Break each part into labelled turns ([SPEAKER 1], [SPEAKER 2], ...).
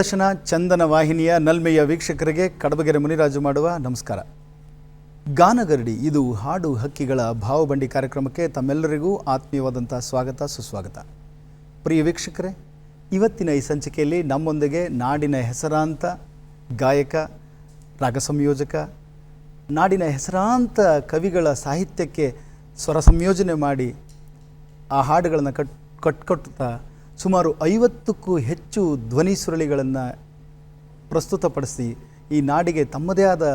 [SPEAKER 1] ದೂರದರ್ಶನ ಚಂದನ ವಾಹಿನಿಯ ನಲ್ಮೆಯ ವೀಕ್ಷಕರಿಗೆ ಕಡಬಗೆರೆ ಮುನಿರಾಜು ಮಾಡುವ ನಮಸ್ಕಾರ. ಗಾನಗರಡಿ, ಇದು ಹಾಡು ಹಕ್ಕಿಗಳ ಭಾವಬಂಡಿ ಕಾರ್ಯಕ್ರಮಕ್ಕೆ ತಮ್ಮೆಲ್ಲರಿಗೂ ಆತ್ಮೀಯವಾದಂಥ ಸ್ವಾಗತ, ಸುಸ್ವಾಗತ. ಪ್ರಿಯ ವೀಕ್ಷಕರೇ, ಇವತ್ತಿನ ಈ ಸಂಚಿಕೆಯಲ್ಲಿ ನಮ್ಮೊಂದಿಗೆ ನಾಡಿನ ಹೆಸರಾಂತ ಗಾಯಕ ರಾಗ ಸಂಯೋಜಕ ನಾಡಿನ ಹೆಸರಾಂತ ಕವಿಗಳ ಸಾಹಿತ್ಯಕ್ಕೆ ಸ್ವರ ಸಂಯೋಜನೆ ಮಾಡಿ ಆ ಹಾಡುಗಳನ್ನು ಕಟ್ ಕಟ್ಕೊಟ್ತಾ ಸುಮಾರು ಐವತ್ತಕ್ಕೂ ಹೆಚ್ಚು ಧ್ವನಿ ಸುರುಳಿಗಳನ್ನು ಪ್ರಸ್ತುತಪಡಿಸಿ ಈ ನಾಡಿಗೆ ತಮ್ಮದೇ ಆದ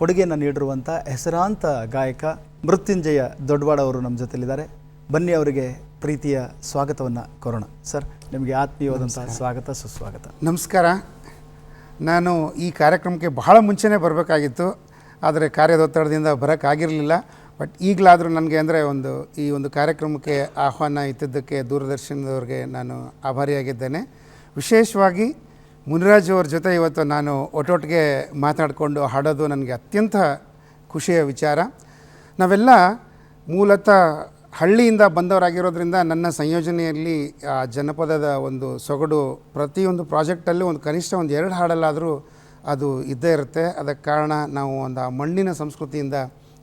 [SPEAKER 1] ಕೊಡುಗೆಯನ್ನು ನೀಡಿರುವಂಥ ಹೆಸರಾಂತ ಗಾಯಕ ಮೃತ್ಯುಂಜಯ ದೊಡ್ಡವಾಡ ಅವರು ನಮ್ಮ ಜೊತೆಲಿದ್ದಾರೆ. ಬನ್ನಿ ಅವರಿಗೆ ಪ್ರೀತಿಯ ಸ್ವಾಗತವನ್ನು ಕೊರೋಣ ಸರ್ ನಿಮಗೆ ಆತ್ಮೀಯವಾದಂಥ ಸ್ವಾಗತ ಸುಸ್ವಾಗತ.
[SPEAKER 2] ನಮಸ್ಕಾರ. ನಾನು ಈ ಕಾರ್ಯಕ್ರಮಕ್ಕೆ ಬಹಳ ಮುಂಚೆನೇ ಬರಬೇಕಾಗಿತ್ತು ಆದರೆ ಕಾರ್ಯದ ಒತ್ತಡದಿಂದ ಬರೋಕ್ಕಾಗಿರಲಿಲ್ಲ. ಬಟ್ ಈಗಲಾದರೂ ನನಗೆ ಅಂದರೆ ಒಂದು ಈ ಒಂದು ಕಾರ್ಯಕ್ರಮಕ್ಕೆ ಆಹ್ವಾನ ಇತ್ತಿದ್ದಕ್ಕೆ ದೂರದರ್ಶನದವ್ರಿಗೆ ನಾನು ಆಭಾರಿಯಾಗಿದ್ದೇನೆ. ವಿಶೇಷವಾಗಿ ಮುನಿರಾಜು ಅವ್ರ ಜೊತೆ ಇವತ್ತು ನಾನು ಒಟ್ಟೊಟ್ಟಿಗೆ ಮಾತಾಡಿಕೊಂಡು ಹಾಡೋದು ನನಗೆ ಅತ್ಯಂತ ಖುಷಿಯ ವಿಚಾರ. ನಾವೆಲ್ಲ ಮೂಲತಃ ಹಳ್ಳಿಯಿಂದ ಬಂದವರಾಗಿರೋದ್ರಿಂದ ನನ್ನ ಸಂಯೋಜನೆಯಲ್ಲಿ ಆ ಜನಪದದ ಒಂದು ಸೊಗಡು ಪ್ರತಿಯೊಂದು ಪ್ರಾಜೆಕ್ಟಲ್ಲೂ ಒಂದು ಕನಿಷ್ಠ ಒಂದು ಎರಡು ಹಾಡಲ್ಲಾದರೂ ಅದು ಇದ್ದೇ ಇರುತ್ತೆ. ಅದಕ್ಕೆ ಕಾರಣ ನಾವು ಒಂದು ಆ ಮಣ್ಣಿನ ಸಂಸ್ಕೃತಿಯಿಂದ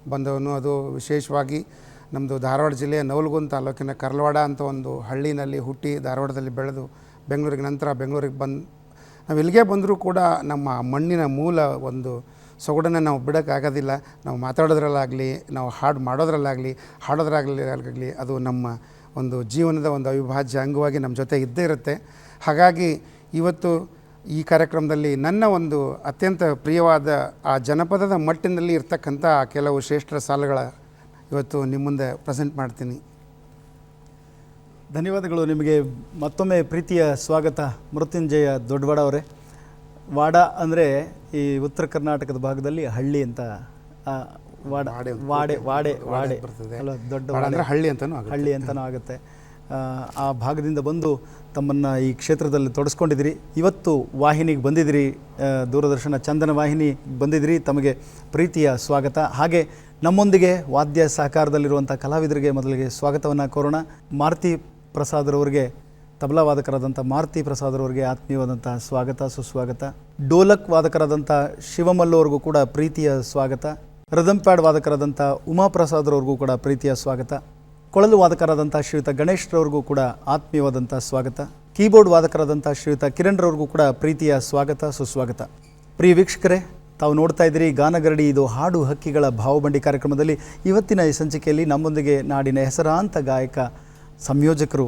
[SPEAKER 2] ಬಂದವನು. ಅದು ವಿಶೇಷವಾಗಿ ನಮ್ಮದು ಧಾರವಾಡ ಜಿಲ್ಲೆಯ ನವಲಗುಂದ ತಾಲೂಕಿನ ಕರ್ಲವಾಡ ಅಂತ ಒಂದು ಹಳ್ಳಿನಲ್ಲಿ ಹುಟ್ಟಿ ಧಾರವಾಡದಲ್ಲಿ ಬೆಳೆದು ಬೆಂಗಳೂರಿಗೆ ನಂತರ ಬೆಂಗಳೂರಿಗೆ ಬಂದು ನಾವು ಎಲ್ಲಿಗೆ ಬಂದರೂ ಕೂಡ ನಮ್ಮ ಮಣ್ಣಿನ ಮೂಲ ಒಂದು ಸೊಗಡನ್ನು ನಾವು ಬಿಡೋಕ್ಕಾಗೋದಿಲ್ಲ. ನಾವು ಮಾತಾಡೋದ್ರಲ್ಲಾಗಲಿ, ನಾವು ಹಾಡು ಮಾಡೋದ್ರಲ್ಲಾಗಲಿ, ಹಾಡೋದ್ರಾಗಲಿ ಆಗಲಿ ಅದು ನಮ್ಮ ಒಂದು ಜೀವನದ ಒಂದು ಅವಿಭಾಜ್ಯ ಅಂಗವಾಗಿ ನಮ್ಮ ಜೊತೆ ಇದ್ದೇ ಇರುತ್ತೆ. ಹಾಗಾಗಿ ಇವತ್ತು ಈ ಕಾರ್ಯಕ್ರಮದಲ್ಲಿ ನನ್ನ ಒಂದು ಅತ್ಯಂತ ಪ್ರಿಯವಾದ ಆ ಜನಪದದ ಮಟ್ಟಿನಲ್ಲಿ ಇರ್ತಕ್ಕಂಥ ಕೆಲವು ಶ್ರೇಷ್ಠ ಸಾಲುಗಳ ಇವತ್ತು ನಿಮ್ಮ ಮುಂದೆ ಪ್ರೆಸೆಂಟ್ ಮಾಡ್ತೀನಿ.
[SPEAKER 1] ಧನ್ಯವಾದಗಳು ನಿಮಗೆ ಮತ್ತೊಮ್ಮೆ ಪ್ರೀತಿಯ ಸ್ವಾಗತ. ಮೃತ್ಯುಂಜಯ ದೊಡ್ಡವಾಡ ಅವರೇ. ವಾಡ ಅಂದರೆ ಈ ಉತ್ತರ ಕರ್ನಾಟಕದ ಭಾಗದಲ್ಲಿ ಹಳ್ಳಿ ಅಂತ. ವಾಡ
[SPEAKER 2] ವಾಡೆ
[SPEAKER 1] ವಾಡೆ ವಾಡೆ ವಾಡೆ
[SPEAKER 2] ಬರ್ತದೆ.
[SPEAKER 1] ಅಲ್ಲ ದೊಡ್ಡ
[SPEAKER 2] ಹಳ್ಳಿ ಅಂತಲೂ.
[SPEAKER 1] ಹಳ್ಳಿ ಅಂತಲೂ ಆಗುತ್ತೆ. ಆ, ಭಾಗದಿಂದ ಬಂದು ತಮ್ಮನ್ನು ಈ ಕ್ಷೇತ್ರದಲ್ಲಿ ತೊಡಸ್ಕೊಂಡಿದ್ದೀರಿ. ಇವತ್ತು ವಾಹಿನಿಗೆ ಬಂದಿದ್ದೀರಿ ದೂರದರ್ಶನ ಚಂದನ ವಾಹಿನಿ ಬಂದಿದ್ದೀರಿ ತಮಗೆ ಪ್ರೀತಿಯ ಸ್ವಾಗತ. ಹಾಗೆ ನಮ್ಮೊಂದಿಗೆ ವಾದ್ಯ ಸಹಕಾರದಲ್ಲಿರುವಂಥ ಕಲಾವಿದರಿಗೆ ಮೊದಲಿಗೆ ಸ್ವಾಗತವನ್ನು ಕೋರೋಣ. ಮಾರುತಿ ಪ್ರಸಾದ್ರವರಿಗೆ ತಬಲಾ ವಾದಕರಾದಂಥ ಮಾರುತಿ ಪ್ರಸಾದ್ರವರಿಗೆ ಆತ್ಮೀಯವಾದಂಥ ಸ್ವಾಗತ ಸುಸ್ವಾಗತ. ಡೋಲಕ್ ವಾದಕರಾದಂಥ ಶಿವಮಲ್ಲವ್ರಿಗೂ ಕೂಡ ಪ್ರೀತಿಯ ಸ್ವಾಗತ. ರದಮ್ ಪ್ಯಾಡ್ ವಾದಕರಾದಂಥ ಉಮಾಪ್ರಸಾದ್ರವ್ರಿಗೂ ಕೂಡ ಪ್ರೀತಿಯ ಸ್ವಾಗತ. ಕೊಳಲು ವಾದಕರಾದಂಥ ಶ್ರೀಯುತ ಗಣೇಶ್ರವ್ರಿಗೂ ಕೂಡ ಆತ್ಮೀಯವಾದಂಥ ಸ್ವಾಗತ. ಕೀಬೋರ್ಡ್ ವಾದಕರಾದಂಥ ಶ್ರೀಯುತ ಕಿರಣ್ರವ್ರಿಗೂ ಕೂಡ ಪ್ರೀತಿಯ ಸ್ವಾಗತ, ಸುಸ್ವಾಗತ. ಪ್ರಿಯ ವೀಕ್ಷಕರೇ, ತಾವು ನೋಡ್ತಾ ಇದ್ದೀರಿ ಗಾನಗರಡಿ ಇದು ಹಾಡು ಹಕ್ಕಿಗಳ ಭಾವಬಂಡಿ ಕಾರ್ಯಕ್ರಮದಲ್ಲಿ ಇವತ್ತಿನ ಈ ಸಂಚಿಕೆಯಲ್ಲಿ ನಮ್ಮೊಂದಿಗೆ ನಾಡಿನ ಹೆಸರಾಂತ ಗಾಯಕ, ಸಂಯೋಜಕರು,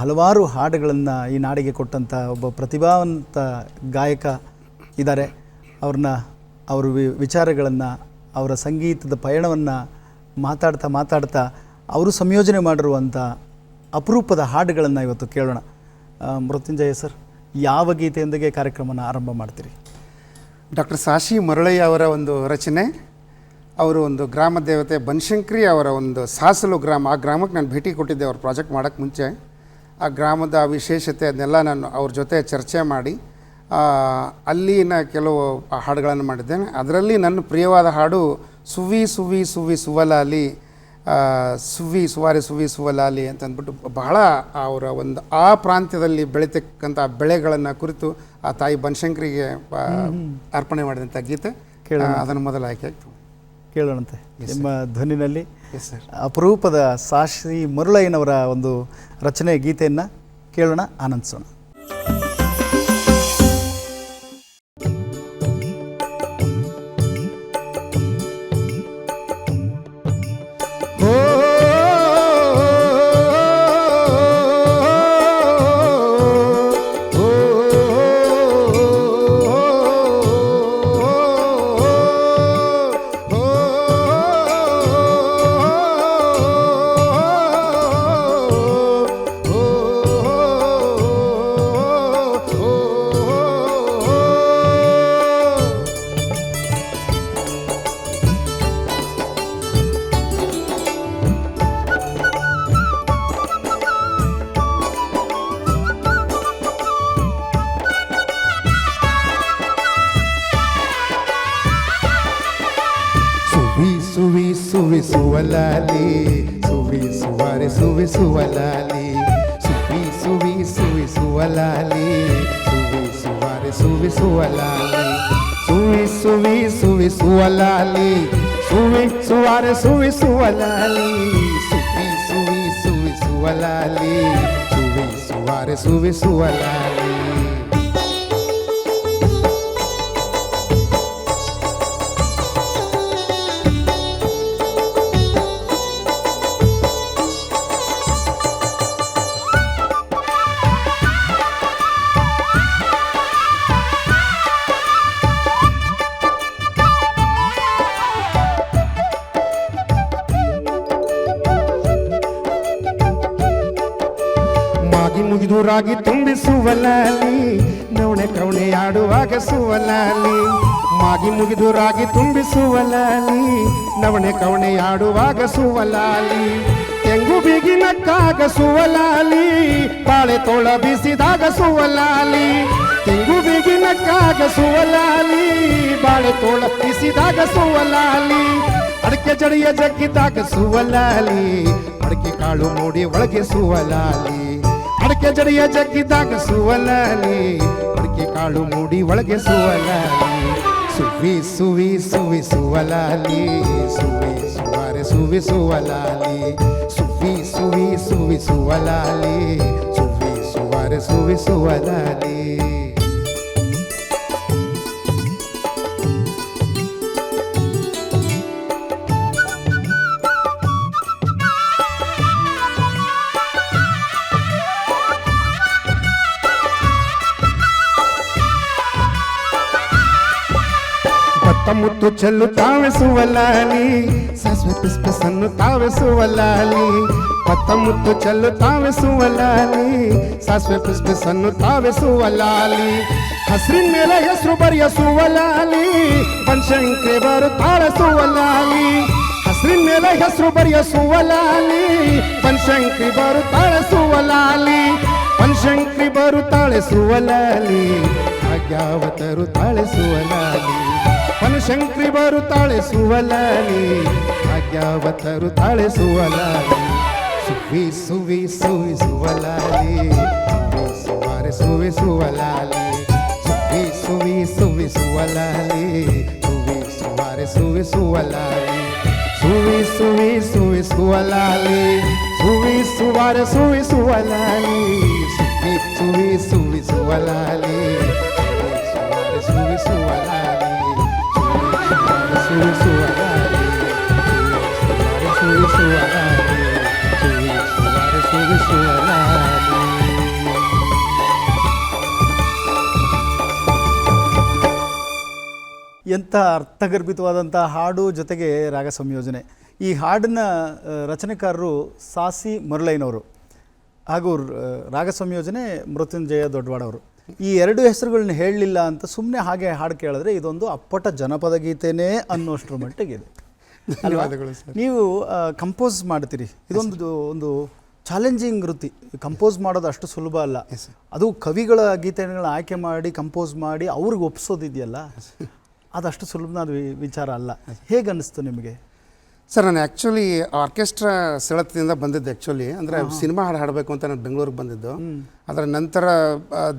[SPEAKER 1] ಹಲವಾರು ಹಾಡುಗಳನ್ನು ಈ ನಾಡಿಗೆ ಕೊಟ್ಟಂಥ ಒಬ್ಬ ಪ್ರತಿಭಾವಂತ ಗಾಯಕ ಇದ್ದಾರೆ. ಅವ್ರನ್ನ, ಅವ್ರ ವಿಚಾರಗಳನ್ನು, ಅವರ ಸಂಗೀತದ ಪಯಣವನ್ನು ಮಾತಾಡ್ತಾ ಮಾತಾಡ್ತಾ ಅವರು ಸಂಯೋಜನೆ ಮಾಡಿರುವಂಥ ಅಪರೂಪದ ಹಾಡುಗಳನ್ನು ಇವತ್ತು ಕೇಳೋಣ. ಮೃತ್ಯುಂಜಯ ಸರ್, ಯಾವ ಗೀತೆಯೊಂದಿಗೆ ಕಾರ್ಯಕ್ರಮನ ಆರಂಭ ಮಾಡ್ತೀರಿ?
[SPEAKER 2] ಡಾಕ್ಟರ್ ಸಾಶಿ ಮರಳಯ್ಯ ಅವರ ಒಂದು ರಚನೆ, ಅವರು ಒಂದು ಗ್ರಾಮ ದೇವತೆ ಬನಶಂಕರಿ ಅವರ ಒಂದು ಸಾಸಲು ಗ್ರಾಮ. ಆ ಗ್ರಾಮಕ್ಕೆ ನಾನು ಭೇಟಿ ಕೊಟ್ಟಿದ್ದೆ, ಅವ್ರ ಪ್ರಾಜೆಕ್ಟ್ ಮಾಡೋಕ್ಕೆ ಮುಂಚೆ. ಆ ಗ್ರಾಮದ ವಿಶೇಷತೆ ಅದನ್ನೆಲ್ಲ ನಾನು ಅವ್ರ ಜೊತೆ ಚರ್ಚೆ ಮಾಡಿ ಅಲ್ಲಿನ ಕೆಲವು ಹಾಡುಗಳನ್ನು ಮಾಡಿದ್ದೇನೆ. ಅದರಲ್ಲಿ ನನ್ನ ಪ್ರಿಯವಾದ ಹಾಡು, ಸುವಿ ಸುವಿ ಸುವಿ ಸುವಲಾಲಿ ಸುವಿ ಸುವಾರಿ ಸುವಿ ಸುವಲಾಲಿ ಅಂತ ಅಂದ್ಬಿಟ್ಟು ಬಹಳ ಅವರ ಒಂದು ಆ ಪ್ರಾಂತ್ಯದಲ್ಲಿ ಬೆಳೀತಕ್ಕಂಥ ಬೆಳೆಗಳನ್ನು ಕುರಿತು ಆ ತಾಯಿ ಬನಶಂಕರಿಗೆ ಅರ್ಪಣೆ ಮಾಡಿದಂಥ ಗೀತೆ. ಕೇಳೋಣ. ಅದನ್ನು ಮೊದಲು ಆಯ್ಕೆ ಆಯಿತು.
[SPEAKER 1] ಕೇಳೋಣಂತೆ. ನಿಮ್ಮ ಧ್ವನಿನಲ್ಲಿ ಅಪರೂಪದ ಸಾಶ್ರೀ ಮರುಳಯ್ಯನವರ ಒಂದು ರಚನೆ ಗೀತೆಯನ್ನು ಕೇಳೋಣ ಆನಂದಿಸೋಣ.
[SPEAKER 3] ಸುವಿ ಸುವಿ ಸುವಲಾಲಿ ಸುವಿ ಸುವಾರೆ ಸುವಿ ಸುವಲಾಲಿ ಸುವಿ ಸುವಿ ಸುವಿ ಸುವಲಾಲಿ ಸುವಿ ಸುವಿ
[SPEAKER 2] ಸುವಿ ಸುವಲಾಲಿ ಸುವಿ ಸುವಿ ಸುವಿ ಸುವಲಾಲಿ ಸುವಿ ಸುವಾರೆ ಸುವಿ ಸುವಲಾಲಿ ಸುವಿ ಸುವಿ ಸುವಿ ಸುವಲಾಲಿ ಸುವಿ ಸುವಾರೆ ಸುವಿ ಸುವಲಾಲಿ ತುಂಬಿಸುವ ರಾಗಿ ತುಂಬಿಸುವಲಾಲಿ, ನವಣೆ ಕವಣೆ ಆಡುವಾಗ ಸುವಲಾಲಿ, ಮಾಗಿ ಮುಗಿದು ರಾಗಿ ತುಂಬಿಸುವಲಾಲಿ, ನವಣೆ ಕವಣೆ ಆಡುವಾಗ ಸುವಲಾಲಿ, ತೆಂಗು ಬಿಗಿನಕ್ಕಾಗ ಸುವಲಾಲಿ ಬಾಳೆ ತೋಳ ಬೀಸಿದಾಗ ಸುವಲಾಲಿ, ತೆಂಗು ಬಿಗಿನಕ್ಕಾಗ ಸುವಲಾಲಿ, ಬಾಳೆ ತೋಳ ಬೀಸಿದಾಗ ಸುವಲಾಲಿ, ಅಡಕೆ ಜಡಿಯ ಜಗ್ಗಿದಾಗ ಸುವಲಾಲಿ, ಅಡಕೆ ಕಾಳು ಮೂಡಿ ಒಳಗೆ ಸುವಲಾಲಿ. ಅಡಕೆ ಜಡಿಯ ಜಗ್ಗಿದಾಗ ಸುವಲಾಲಿ. ಅಡಕೆ ಕಾಳು ಮೂಡಿ ಒಳಗೆ ಸುವಲಾಲಿ. ಸುವಿ ಸುವಿ ಸುವಿ ಸುವಲಾಲಿ. ಸುವಿ ಸುವಾರೆ ಸುವಿ ಸುವಲಾಲಿ. ಸುವಿ ಸುವಿ ಸುವಿ ಸುವಲಾಲಿ. ಸುವಿ ಸುವಾರೆ ಸುವಿ ಸುವಲಾಲಿ. ಮುತ್ತು ಚೆಲ್ಲು ತಾವೆ ಸುವಲಾಲಿ ಸಾಸ್ವೆ ಪಿಸ್ ಪಿಸ್ ಅನ್ನು ತಾವೆ ಸುವಲಾಲಿ ಭತ್ತ ಮುತ್ತು ಚೆಲ್ಲು ತಾವೆ ಸುವಲಾಲಿ ಸಾಸಿವೆ ಪಿಸ್ ಪಿಸ್ ಅನ್ನು ತಾವೆ ಸುವಲಾಲಿ ಹಸಿರಿನ ಮೇಲೆ ಹೆಸರು ಬರೆಯ ಸುವಲಾಲಿ ಬನಶಂಕರಿ ಬರು ತಾಳ ಸುವಲಾಲಿ ಹಸಿರಿನ ಮೇಲೆ ಹೆಸರು ಬರೆಯ ಸುವಲಾಲಿ ಬನಶಂಕರಿ ಬರು ತಾಳ ಸುವಲಾಲಿ ಬನಶಂಕರಿ ಬರು ತಾಳೆ ಸುವಲಾಲಿ ಭಾಗ್ಯಾವತರು ತಾಳೆ ಸುವಲಾಲಿ ಬನಶಂಕರಿ ಬರು ತಾಳೆ ಸುವಲಾಲಿ ಭಾಗ್ಯಾವತರು ತಾಳೆ ಸುವಲಾಲಿ ಸುವಿ ಸುವಿ ಸುವಿ ಸುವಲಾಲಿ ಸುವಿ ಸುವಾರೆ ಸುವಿ ಸುವಲಾಲಿ ಸುವಿ ಸುವಿ ಸುವಿ ಸುವಲಾಲಿ ಸುವಿ ಸುವಾರೆ ಸುವಿ ಸುವಲಾಲಿ ಸುವಿ ಸುವಿ ಸುವಿ ಸುವಲಾಲಿ ಸುವಿ ಸುವಾರೆ ಸುವಿ ಸುವಲಾಲಿ ಸುವಿ ಸುವಿ ಸುವಿ ಸುವಲಾಲಿ ಸುವಿ ಸುವಲಾಲಿ ಸುವಿ ಸುವಲಾಲಿ
[SPEAKER 1] ಎಂಥ ಅರ್ಥಗರ್ಭಿತವಾದಂಥ ಹಾಡು ಜೊತೆಗೆ ರಾಗ ಸಂಯೋಜನೆ. ಈ ಹಾಡನ್ನ ರಚನೆಕಾರರು ಸಾಸಿ ಮರಳೈನವರು ಹಾಗೂ ರಾಗ ಸಂಯೋಜನೆ ಮೃತ್ಯುಂಜಯ ದೊಡ್ಡವಾಡವರು ಈ ಎರಡು ಹೆಸರುಗಳನ್ನ ಹೇಳಲಿಲ್ಲ ಅಂತ ಸುಮ್ಮನೆ ಹಾಗೆ ಹಾಡು ಕೇಳಿದ್ರೆ ಇದೊಂದು ಅಪ್ಪಟ ಜನಪದ ಗೀತೆನೇ ಅನ್ನೋಷ್ಟರ ಮಟ್ಟಿಗಿದೆ ನೀವು ಕಂಪೋಸ್ ಮಾಡ್ತೀರಿ. ಇದೊಂದು ಒಂದು ಚಾಲೆಂಜಿಂಗ್ ವೃತ್ತಿ. ಕಂಪೋಸ್ ಮಾಡೋದು ಅಷ್ಟು ಸುಲಭ ಅಲ್ಲ. ಅದು ಕವಿಗಳ ಗೀತೆಗಳನ್ನ ಆಯ್ಕೆ ಮಾಡಿ ಕಂಪೋಸ್ ಮಾಡಿ ಅವ್ರಿಗೆ ಒಪ್ಸೋದಿದೆಯಲ್ಲ? ಅದಷ್ಟು ಸುಲಭನಾದ ವಿಚಾರ ಅಲ್ಲ. ಹೇಗೆ ಅನ್ನಿಸ್ತು ನಿಮಗೆ?
[SPEAKER 4] ಸರ್ ನಾನು ಆ್ಯಕ್ಚುಲಿ ಆರ್ಕೆಸ್ಟ್ರಾ ಸೆಳೆತದಿಂದ ಬಂದಿದ್ದು ಆ್ಯಕ್ಚುಲಿ ಅಂದರೆ ಸಿನಿಮಾ ಹಾಡು ಹಾಡಬೇಕು ಅಂತ ನಾನು ಬೆಂಗಳೂರಿಗೆ ಬಂದಿದ್ದು. ಅದರ ನಂತರ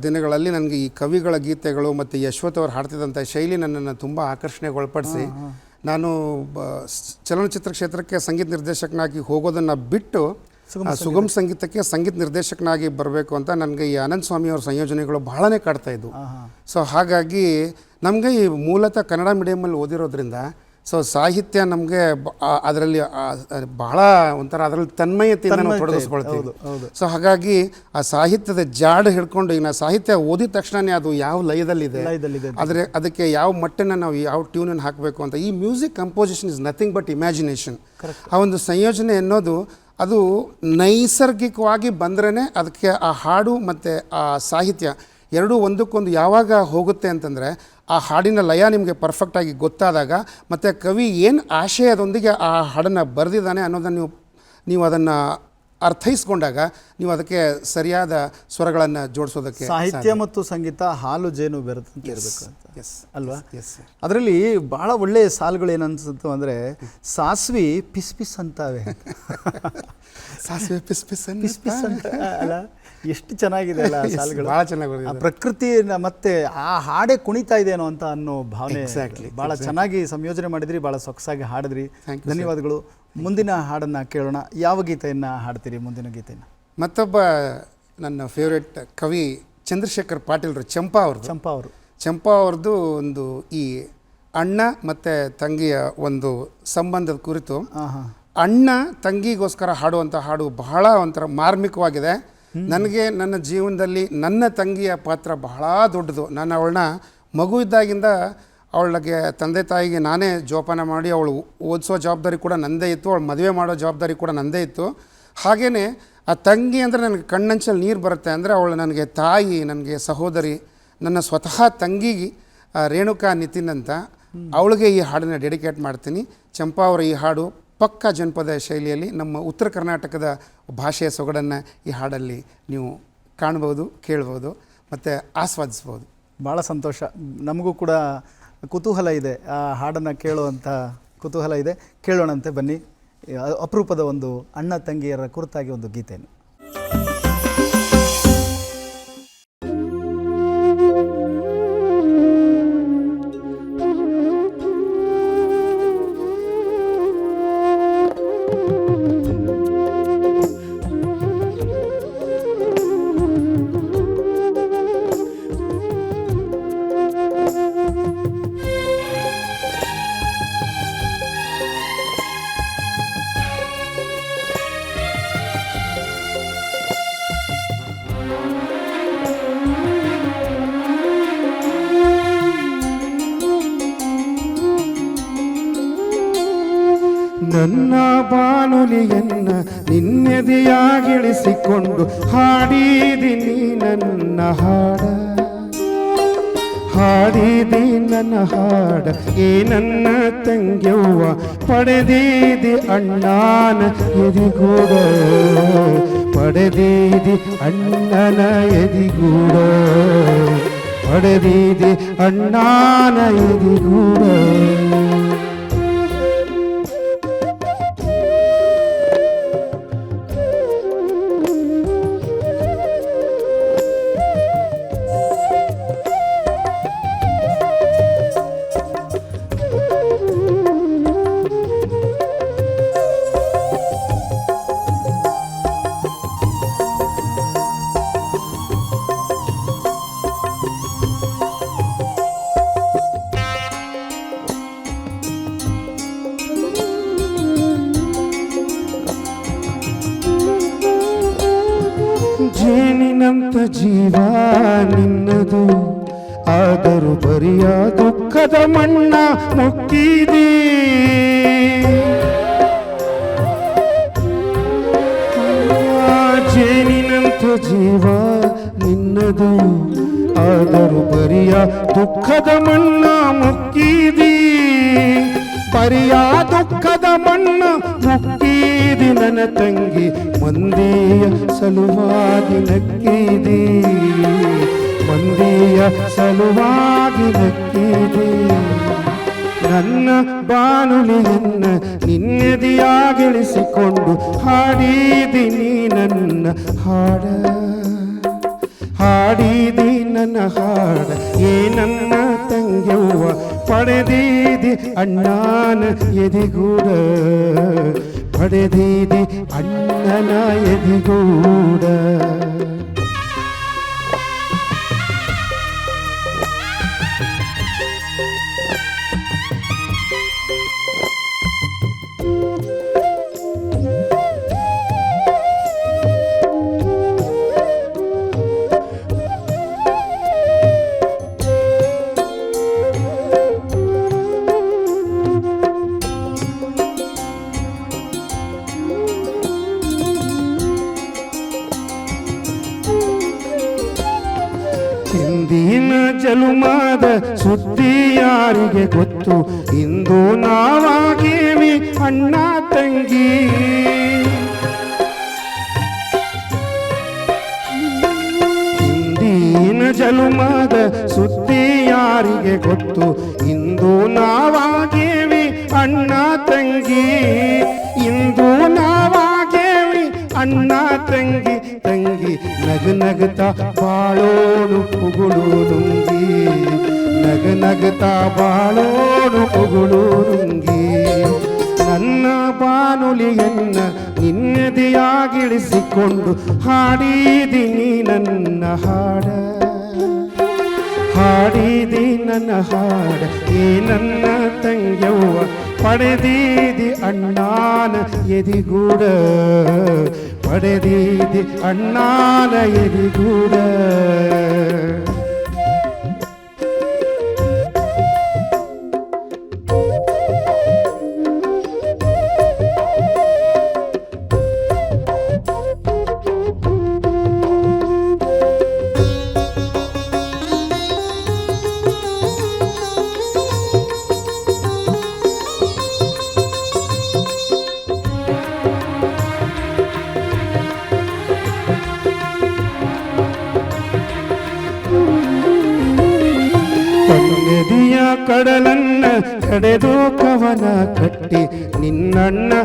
[SPEAKER 4] ದಿನಗಳಲ್ಲಿ ನನಗೆ ಈ ಕವಿಗಳ ಗೀತೆಗಳು ಮತ್ತು ಯಶ್ವಥ್ ಅವರು ಹಾಡ್ತಿದ್ದಂಥ ಶೈಲಿ ನನ್ನನ್ನು ತುಂಬ ಆಕರ್ಷಣೆಗೊಳಪಡಿಸಿ ನಾನು ಚಲನಚಿತ್ರ ಕ್ಷೇತ್ರಕ್ಕೆ ಸಂಗೀತ ನಿರ್ದೇಶಕನಾಗಿ ಹೋಗೋದನ್ನು ಬಿಟ್ಟು ಸುಗಮ್ ಸುಗಮ ಸಂಗೀತಕ್ಕೆ ಸಂಗೀತ ನಿರ್ದೇಶಕನಾಗಿ ಬರಬೇಕು ಅಂತ ನನಗೆ ಈ ಅನಂತ ಸ್ವಾಮಿ ಅವ್ರ ಸಂಯೋಜನೆಗಳು ಬಹಳನೇ ಕಾಡ್ತಾ ಇದ್ವು. ಸೊ ಹಾಗಾಗಿ ನಮಗೆ ಈ ಮೂಲತಃ ಕನ್ನಡ ಮೀಡಿಯಮಲ್ಲಿ ಓದಿರೋದ್ರಿಂದ ಸೊ ಸಾಹಿತ್ಯ ನಮಗೆ ಅದರಲ್ಲಿ ಬಹಳ ಒಂಥರ ಅದರಲ್ಲಿ ತನ್ಮಯತೆಯಿಂದ ನಾವು ತೊಡಗಿಸ್ಕೊಳ್ತೀವಿ. ಸೊ ಹಾಗಾಗಿ ಆ ಸಾಹಿತ್ಯದ ಜಾಡು ಹಿಡ್ಕೊಂಡು ಈಗ ಸಾಹಿತ್ಯ ಓದಿದ ತಕ್ಷಣನೇ ಅದು ಯಾವ ಲಯದಲ್ಲಿದೆ
[SPEAKER 1] ಲಯದಲ್ಲಿದೆ
[SPEAKER 4] ಆದರೆ ಅದಕ್ಕೆ ಯಾವ ಮಟ್ಟನ ನಾವು ಯಾವ ಟ್ಯೂನನ್ನು ಹಾಕಬೇಕು ಅಂತ ಈ music composition is nothing but imagination. ಆ ಒಂದು ಸಂಯೋಜನೆ ಅನ್ನೋದು ಅದು ನೈಸರ್ಗಿಕವಾಗಿ ಬಂದ್ರೇ ಅದಕ್ಕೆ ಆ ಹಾಡು ಮತ್ತು ಆ ಸಾಹಿತ್ಯ ಎರಡೂ ಒಂದಕ್ಕೊಂದು ಯಾವಾಗ ಹೋಗುತ್ತೆ ಅಂತಂದರೆ ಆ ಹಾಡಿನ ಲಯ ನಿಮಗೆ ಪರ್ಫೆಕ್ಟಾಗಿ ಗೊತ್ತಾದಾಗ ಮತ್ತು ಕವಿ ಏನು ಆಶಯದೊಂದಿಗೆ ಆ ಹಾಡನ್ನು ಬರೆದಿದ್ದಾನೆ ಅನ್ನೋದನ್ನು ನೀವು ನೀವು ಅದನ್ನು ಅರ್ಥೈಸ್ಕೊಂಡಾಗ ನೀವು ಅದಕ್ಕೆ ಸರಿಯಾದ ಸ್ವರಗಳನ್ನು ಜೋಡಿಸೋದಕ್ಕೆ
[SPEAKER 1] ಸಾಹಿತ್ಯ ಮತ್ತು ಸಂಗೀತ ಹಾಲು ಜೇನು ಬೆರೆತಂತೆ ಇರಬೇಕು ಅಂತ.
[SPEAKER 4] ಎಸ್
[SPEAKER 1] ಅಲ್ವಾ?
[SPEAKER 4] ಎಸ್
[SPEAKER 1] ಅದರಲ್ಲಿ ಬಹಳ ಒಳ್ಳೆಯ ಸಾಲುಗಳು ಏನನ್ಸುತ್ತು ಅಂದರೆ ಸಾಸ್ವಿ ಪಿಸ್ ಪಿಸ್ ಅಂತಾವೆ
[SPEAKER 4] ಸಾಸ್ವಿ ಪಿಸ್ ಪಿಸ್
[SPEAKER 1] ಪಿಸ್ ಪಿಸ್ ಅಂತ ಅಲ್ಲ? ಎಷ್ಟು ಚೆನ್ನಾಗಿದೆ ಅಲ್ಲ ಆ ಸಾಲುಗಳು.
[SPEAKER 4] ಭಾಳ ಚೆನ್ನಾಗಿ
[SPEAKER 1] ಆ
[SPEAKER 4] ಬರೆದಿದ್ದಾರೆ.
[SPEAKER 1] ಪ್ರಕೃತಿಯನ್ನ ಮತ್ತೆ ಆ ಹಾಡೇ ಕುಣಿತಾ ಇದೇನೋ ಅಂತ ಅನ್ನೋ ಭಾವನೆ
[SPEAKER 4] Exactly,
[SPEAKER 1] ಬಹಳ ಚೆನ್ನಾಗಿ ಸಂಯೋಜನೆ ಮಾಡಿದ್ರಿ ಬಹಳ ಸೊಗಸಾಗಿ ಹಾಡಿದ್ರಿ.
[SPEAKER 4] Thank you, sir.
[SPEAKER 1] ಧನ್ಯವಾದಗಳು. ಮುಂದಿನ ಹಾಡನ್ನ ಕೇಳೋಣ. ಯಾವ ಗೀತೆಯನ್ನ ಹಾಡ್ತೀರಿ ಮುಂದಿನ ಗೀತೆಯನ್ನ?
[SPEAKER 4] ಮತ್ತೊಬ್ಬ ನನ್ನ ಫೇವ್ರೆಟ್ ಕವಿ ಚಂದ್ರಶೇಖರ್ ಪಾಟೀಲ್ರು ಚಂಪಾ ಅವರು
[SPEAKER 1] ಚಂಪಾ ಅವರು.
[SPEAKER 4] ಚಂಪಾ ಅವ್ರದ್ದು ಒಂದು ಈ ಅಣ್ಣ ಮತ್ತು ತಂಗಿಯ ಒಂದು ಸಂಬಂಧದ ಕುರಿತು
[SPEAKER 1] ಹಾಂ ಹಾಂ
[SPEAKER 4] ಅಣ್ಣ ತಂಗಿಗೋಸ್ಕರ ಹಾಡುವಂಥ ಹಾಡು ಬಹಳ ಒಂಥರ ಮಾರ್ಮಿಕವಾಗಿದೆ. ನನಗೆ ನನ್ನ ಜೀವನದಲ್ಲಿ ನನ್ನ ತಂಗಿಯ ಪಾತ್ರ ಬಹಳ ದೊಡ್ಡದು. ನಾನು ಅವಳನ್ನ ಮಗು ಇದ್ದಾಗಿಂದ ಅವಳಿಗೆ ತಂದೆ ತಾಯಿಗೆ ನಾನೇ ಜೋಪಾನ ಮಾಡಿ ಅವಳು ಓದಿಸೋ ಜವಾಬ್ದಾರಿ ಕೂಡ ನಂದೇ ಇತ್ತು ಅವಳು ಮದುವೆ ಮಾಡೋ ಜವಾಬ್ದಾರಿ ಕೂಡ ನಂದೇ ಇತ್ತು. ಹಾಗೆಯೇ ಆ ತಂಗಿ ಅಂದರೆ ನನಗೆ ಕಣ್ಣಂಚಲ್ಲಿ ನೀರು ಬರುತ್ತೆ ಅಂದರೆ ಅವಳು ನನಗೆ ತಾಯಿ ನನಗೆ ಸಹೋದರಿ ನನ್ನ ಸ್ವತಃ ತಂಗಿಗೆ ರೇಣುಕಾ ನಿತಿನ್ ಅಂತ. ಅವಳಿಗೆ ಈ ಹಾಡನ್ನು ಡೆಡಿಕೇಟ್ ಮಾಡ್ತೀನಿ. ಚಂಪಾ ಅವರ ಈ ಹಾಡು ಪಕ್ಕ ಜನಪದ ಶೈಲಿಯಲ್ಲಿ ನಮ್ಮ ಉತ್ತರ ಕರ್ನಾಟಕದ ಭಾಷೆಯ ಸೊಗಡನ್ನು ಈ ಹಾಡಲ್ಲಿ ನೀವು ಕಾಣ್ಬೋದು, ಕೇಳ್ಬೋದು ಮತ್ತು ಆಸ್ವಾದಿಸ್ಬೋದು.
[SPEAKER 1] ಭಾಳ ಸಂತೋಷ. ನಮಗೂ ಕೂಡ ಕುತೂಹಲ ಇದೆ. ಆ ಹಾಡನ್ನು ಕೇಳುವಂಥ ಕುತೂಹಲ ಇದೆ. ಕೇಳೋಣಂತೆ ಬನ್ನಿ. ಅಪರೂಪದ ಒಂದು ಅಣ್ಣ ತಂಗಿಯರ ಕುರಿತಾಗಿ ಒಂದು ಗೀತೆಯನ್ನು.
[SPEAKER 2] ನನ್ನ ಬಾನುಲಿಯನ್ನ ನಿನ್ನೆದೆಯಾಗಿಳಿಸಿಕೊಂಡು ಹಾಡಿದಿನಿ ನನ್ನ ಹಾಡ. ಹಾಡಿದಿ ನನ್ನ ಹಾಡ. ಈ ನನ್ನ ತಂಗ್ಯವ್ವ ಪಡೆದೀದಿ ಅಣ್ಣನ ಎದಿಗೂಡ. ಪಡೆದೀದಿ ಅಣ್ಣನ ಎದಿಗೂಡ. ಪಡೆದೀದಿ ಅಣ್ಣನ ಎದಿಗೂಡ. ನನ್ನ ಬಾನುಲಿಯನ್ನ ನಿನ್ನೆದೆಯಾಗಿಳಿಸಿಕೊಂಡು ಹಾಡಿದಿನಿ ನನ್ನ ಹಾಡ. ಹಾಡಿದಿ ನನ್ನ ಹಾಡ. ಏ ನನ್ನ ತಂಗ್ಯವ್ವ, ಪಡೆದಿದಿ ಅಣ್ಣನ ಎದಿಗೂಡ. ಪಡೆದಿದಿ ಅಣ್ಣನ ಎದಿಗೂಡ. ಹಿಂದಿನ ಜಲುಮಾದ ಸುದ್ದಿ ಯಾರಿಗೆ ಗೊತ್ತು? ಇಂದು ನಾವಾಗೇವಿ ಅಣ್ಣ ತಂಗಿ. ಹಿಂದಿನ ಜಲುಮಾದ ಸುದ್ದಿ ಯಾರಿಗೆ ಗೊತ್ತು? ಇಂದು ನಾವಾಗೇವಿ ಅಣ್ಣ ತಂಗಿ. ಇಂದು ನಾವಾಗೇವಿ ಅಣ್ಣ ತಂಗಿ ತಂಗಿ, ನಗ ನಗತ ಬಾಳೋಡು ಪುಗುಳು ನುಂಗಿ. ನಗ ನಗತ ಬಾಳೋಡು ಪುಗುಳು ನುಂಗಿ. ನನ್ನ ಬಾನುಲಿಯನ್ನ ನಿನ್ನದೆಯಾಗಿಳಿಸಿಕೊಂಡು ಹಾಡಿದೀನಿ ನನ್ನ ಹಾಡ. ಹಾಡಿದಿ ನನ್ನ ಹಾಡ, ಈ ನನ್ನ ತಂಗ್ಯವ್ವ ಪಡೆದೀದಿ ಅಣ್ಣಾನ ಎದಿಗೂಡ. ಪಡೆದೀದಿ ಅಣ್ಣಾನ ಎದಿಗೂಡ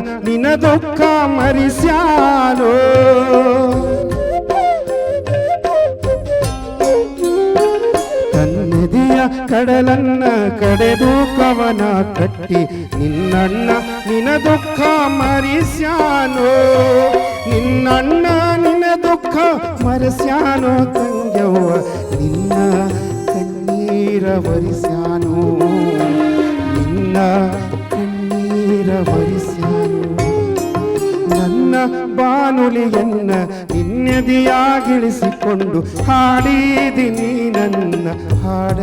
[SPEAKER 2] ನಿನ್ನಣ್ಣ ನಿನ್ನ ದುಃಖ ಮರಿಸ್ಯಾನೋ ಕಣ್ಣೆದಿಯ ಕಡಲನ್ನ ಕಡೆದು ಕವನ ಕಟ್ಟಿ ನಿನ್ನಣ್ಣ ನಿನ್ನ ದುಃಖ ಮರಿಸ್ಯಾನೋ ನಿನ್ನಣ್ಣ ನಿನ್ನ ದುಃಖ ಮರೆಸ್ಯಾನೋ ತಂಗ್ಯವ್ವ ನಿನ್ನ ಕಣ್ಣೀರ ವರಿಸ್ಯಾನೋ ನಿನ್ನ ವರಿಸ್ಯಾನೋ ನನ್ನ ಬಾನುಲಿಯನ್ನ ನಿನ್ನದಿಯಾಗಿಳಿಸಿಕೊಂಡು ಹಾಡಿದಿನಿ ನನ್ನ ಹಾಡ.